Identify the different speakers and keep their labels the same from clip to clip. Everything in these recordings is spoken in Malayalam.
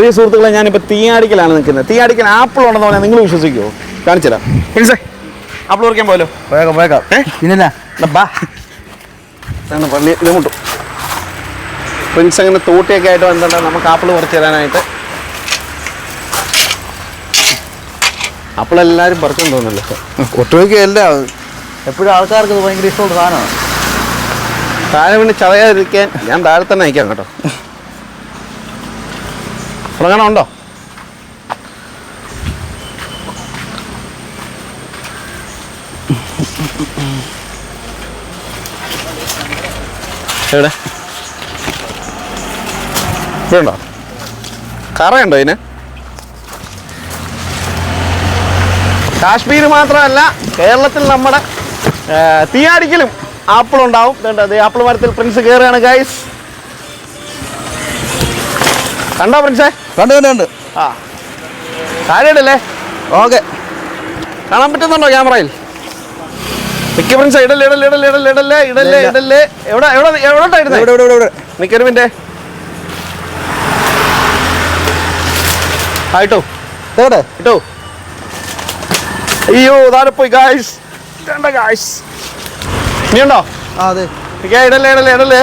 Speaker 1: പ്രിയ സുഹൃത്തുക്കളെ ഞാനിപ്പോൾ തീയാടിക്കലാണ് നിൽക്കുന്നത്. തീയാടിക്കൽ ആപ്പിൾ ഉണ്ടെന്ന് പറഞ്ഞാൽ നിങ്ങൾ വിശ്വസിക്കുമോ കാണിച്ചുതരാം. പ്രിൻസേ ആപ്പിൾ പറിക്കാൻ പോലോ
Speaker 2: പോയേക്കാം പോയേക്കാം
Speaker 1: ഏ? ബാ. ഇതാണ് പള്ളി ഇത് മുട്ടും പ്രിൻസ് അങ്ങനെ തോട്ടിയൊക്കെ ആയിട്ട് വന്നിട്ട് നമുക്ക് ആപ്പിൾ പറിച്ചു തരാനായിട്ട്. ആപ്പിൾ എല്ലാവരും പറിച്ചെന്ന് തോന്നുന്നല്ലോ.
Speaker 2: ഒട്ടുമിക്ക എല്ലാം എപ്പോഴും ആൾക്കാർക്ക് ഇത് ഭയങ്കര ഇഷ്ടമുള്ള സാധനമാണ്.
Speaker 1: താഴെ പിന്നെ ചതയാതിരിക്കാൻ ഞാൻ താഴെ തന്നെ അയക്കാം കേട്ടോ. തുടങ്ങണോ ഉണ്ടോ എവിടെ? ഇവിടെ കറയുണ്ടോ ഇതിന്? കാശ്മീർ മാത്രമല്ല കേരളത്തിൽ നമ്മുടെ തീയാടിക്കലും ആപ്പിൾ ഉണ്ടാവും ആപ്പിൾ മരത്തിൽ പ്രിൻസ് കയറുകയാണ് ഗൈസ് കണ്ടോ ഫ്രണ്ട്സേ
Speaker 2: കണ്ട് കണ്ട് കണ്ട്.
Speaker 1: ആ. താഴെയിടല്ലേ
Speaker 2: ഓക്കെ.
Speaker 1: കാണാൻ പറ്റുന്നുണ്ടോ ക്യാമറയിൽ? മിക്ക ഫ്രണ്ട്സ് ഇടല്ലേ ഇടല്ലേ ഇടല്ലേ ഇടല്ലേ ഇടല്ലേ ഇടല്ലേ. ഇടല്ലേ. എവിടെ എവിടെ എവിടോട്ടായിരുന്നേ
Speaker 2: ഇവിടെ ഇവിടെ ഇവിടെ
Speaker 1: നിക്കൊരു മിനിറ്റ് ആയിട്ടോ
Speaker 2: എവിടെ
Speaker 1: ഇട്ടോ. അയ്യോ താഴെ പോയി ഗായ്സ് ഗായ്സ് ഇനിയുണ്ടോ?
Speaker 2: ആ അതെ.
Speaker 1: ഇടല്ലേ ഇടല്ലേ ഇടല്ലേ?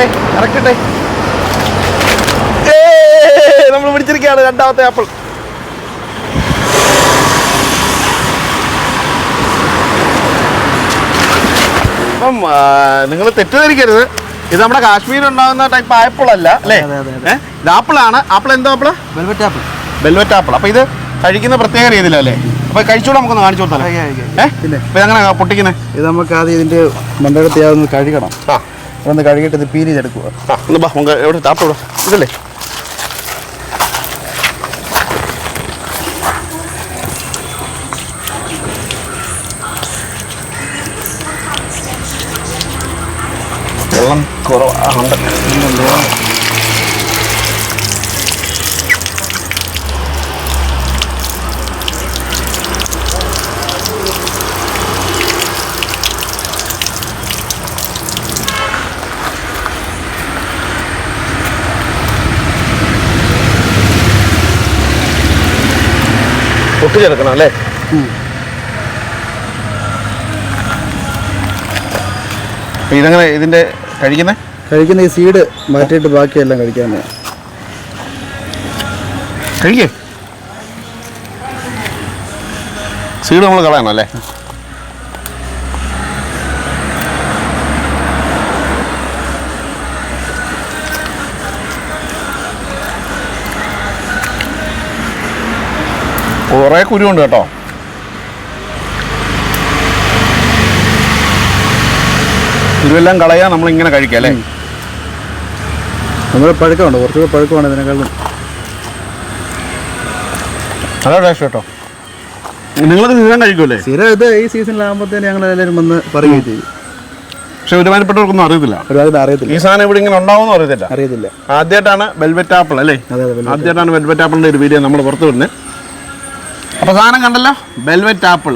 Speaker 1: ആയിട്ടെ ഇറക്കിട്ടെ. നമ്മൾ പിടിച്ചിരിക്കുകയാണ് രണ്ടാമത്തെ ആപ്പിൾ. അപ്പം നിങ്ങൾ തെറ്റിദ്ധരിക്കരുത്. ഇത് നമ്മുടെ കാശ്മീരിൽ ഉണ്ടാകുന്ന ടൈപ്പ് ആപ്പിൾ അല്ല അല്ലേ? ഇത് ആപ്പിളാണ് ആപ്പിൾ എന്തോ apple?
Speaker 2: Velvet apple
Speaker 1: velvet apple അപ്പൊ ഇത് കഴിക്കുന്ന പ്രത്യേക രീതിയിലല്ലേ? അപ്പൊ കഴിച്ചൂടെ നമുക്കൊന്ന് കാണിച്ചു കൊടുത്താലോ?
Speaker 2: ഏഹ് കഴിക്കാം.
Speaker 1: അങ്ങനെ
Speaker 2: പിന്നെ.
Speaker 1: പൊട്ടിക്കുന്നത്
Speaker 2: ഇത് നമുക്ക് ആദ്യം ഇതിന്റെ മണ്ടകത്തി അതൊന്ന് കഴുകണം.
Speaker 1: ആ.
Speaker 2: അതൊന്ന് കഴുകിയിട്ട് ഇത് പീരി ചെയ്തെടുക്കുക
Speaker 1: ഒന്ന് എവിടെ ടാപ്പ് ഇതല്ലേ? വെള്ളം കുറവാണ് പൊട്ടിച്ചെടുക്കണം അല്ലേ? അപ്പൊ ഇതെങ്ങനെ ഇതിന്റെ കഴിക്കുന്ന?
Speaker 2: കഴിക്കുന്ന ഈ സീഡ് മാറ്റിയിട്ട് ബാക്കിയെല്ലാം കഴിക്കാൻ
Speaker 1: കഴിക്കേ. സീഡ് നമ്മൾ കളയണം അല്ലേ? കുറേ കുരുണ്ട് കേട്ടോ. കുരുവെല്ലാം നമ്മൾ ഇങ്ങനെ കഴിക്കാം അല്ലേ?
Speaker 2: നമ്മൾ പഴുക്കമുണ്ട് കുറച്ചുകൂടെ പഴുക്കമാണ് ഇതിനേക്കാളും.
Speaker 1: നല്ല ടേസ്റ്റ് കേട്ടോ. നിങ്ങളത് സ്ഥിരം കഴിക്കുമല്ലേ
Speaker 2: സ്ഥിരം ഇത് ഈ സീസണിലാകുമ്പോഴത്തേന് ഞങ്ങൾ എല്ലാവരും വന്ന് പറയുകയും ചെയ്യും.
Speaker 1: പക്ഷെ ഒരുമാനപ്പെട്ടവർക്കൊന്നും അറിയത്തില്ല.
Speaker 2: അറിയത്തില്ല.
Speaker 1: ഈ സാധനം ഇവിടെ ഇങ്ങനെ ഉണ്ടാവും അറിയത്തില്ല.
Speaker 2: അറിയത്തില്ല.
Speaker 1: ആദ്യമായിട്ടാണ് വെൽവെറ്റ് ആപ്പിൾ അല്ലേ. ആദ്യമായിട്ടാണ് വെൽവെറ്റ് ആപ്പിളിന്റെ ഒരു വീഡിയോ നമ്മൾ പുറത്തു വിടുന്നത്. അപ്പോൾ സാധനം കണ്ടല്ലോ? വെൽവെറ്റ് ആപ്പിൾ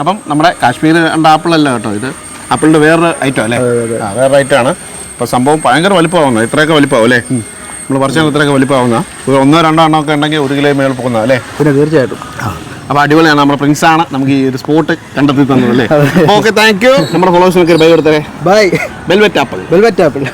Speaker 1: അപ്പം നമ്മുടെ കാശ്മീർ കണ്ട ആപ്പിളല്ല കേട്ടോ ഇത്. ആപ്പിളിന്റെ വേറൊരു ഐറ്റം അല്ലേ. ആ വേറൊരു ഐറ്റമാണ് അപ്പോൾ സംഭവം ഭയങ്കര വലിപ്പമാവുന്നത്. ഇത്രയൊക്കെ വലിപ്പമാവും അല്ലേ? നമ്മൾ പറിച്ചാൽ ഇത്രയൊക്കെ വലിപ്പമാവുന്ന ഒരു ഒന്നോ രണ്ടോ എണ്ണോ ഒക്കെ ഉണ്ടെങ്കിൽ ഒരു കിലോ മേളിൽ പോകുന്ന അല്ലേ?
Speaker 2: പിന്നെ തീർച്ചയായിട്ടും.
Speaker 1: അപ്പോൾ അടിപൊളിയാണ്. നമ്മുടെ പ്രിൻസ് ആണ്. നമുക്ക് ഈ ഒരു സ്പോട്ട് കണ്ടെത്തി തന്നത് അല്ലേ? ഓക്കെ താങ്ക് യു നമ്മുടെ ഫോളോവേഴ്സിനൊക്കെ ഒരു ബൈ കൊടുത്തേ
Speaker 2: bye
Speaker 1: velvet apple
Speaker 2: velvet apple